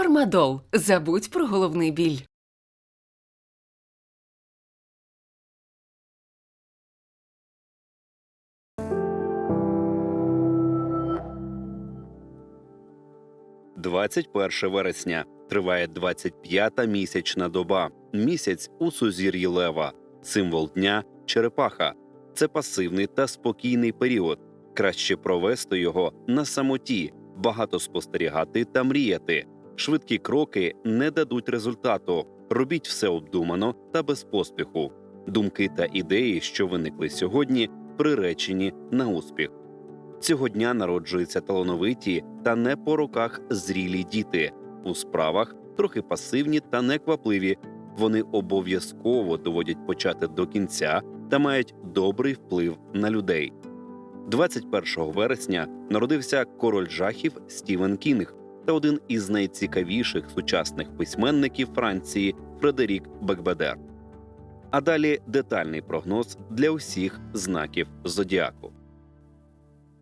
Фармадол. Забудь про головний біль. – 21 вересня. Триває 25-та місячна доба. Місяць у сузір'ї лева. Символ дня черепаха. Це пасивний та спокійний період. Краще провести його на самоті, багато спостерігати та мріяти. Швидкі кроки не дадуть результату. Робіть все обдумано та без поспіху. Думки та ідеї, що виникли сьогодні, приречені на успіх. Цього дня народжуються талановиті та не по роках зрілі діти. У справах трохи пасивні та неквапливі. Вони обов'язково доводять почати до кінця та мають добрий вплив на людей. 21 вересня народився король жахів Стівен Кінг та один із найцікавіших сучасних письменників Франції Фредерік Бекбедер. А далі детальний прогноз для усіх знаків зодіаку.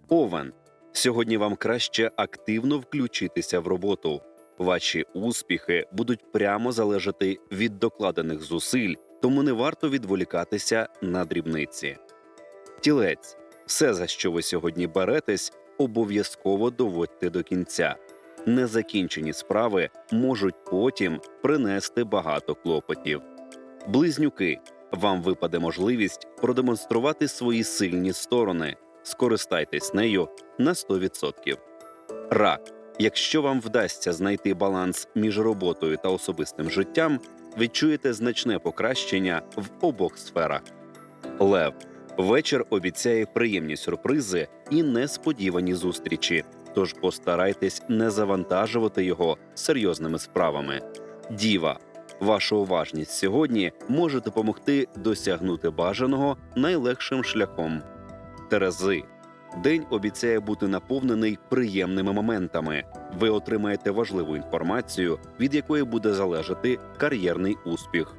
Овен. Сьогодні вам краще активно включитися в роботу. Ваші успіхи будуть прямо залежати від докладених зусиль, тому не варто відволікатися на дрібниці. Тілець. Все, за що ви сьогодні беретесь, обов'язково доводьте до кінця. Незакінчені справи можуть потім принести багато клопотів. Близнюки. Вам випаде можливість продемонструвати свої сильні сторони. Скористайтесь нею на 100%. Рак. Якщо вам вдасться знайти баланс між роботою та особистим життям, відчуєте значне покращення в обох сферах. Лев. Вечір обіцяє приємні сюрпризи і несподівані зустрічі. Тож постарайтесь не завантажувати його серйозними справами. Діва. Ваша уважність сьогодні може допомогти досягнути бажаного найлегшим шляхом. Терези. День обіцяє бути наповнений приємними моментами. Ви отримаєте важливу інформацію, від якої буде залежати кар'єрний успіх.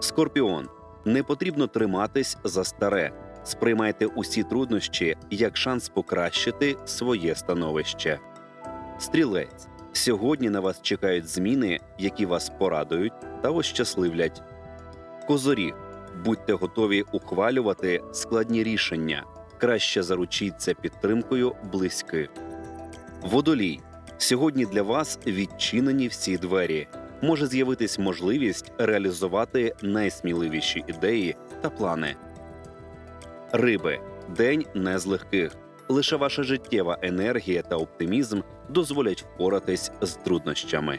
Скорпіон. Не потрібно триматись за старе. Сприймайте усі труднощі як шанс покращити своє становище. Стрілець. Сьогодні на вас чекають зміни, які вас порадують та ощасливлять. Козоріг. Будьте готові ухвалювати складні рішення. Краще заручіться підтримкою близьких. Водолій. Сьогодні для вас відчинені всі двері. Може з'явитись можливість реалізувати найсміливіші ідеї та плани. Риби. День не з легких. Лише ваша життєва енергія та оптимізм дозволять впоратись з труднощами.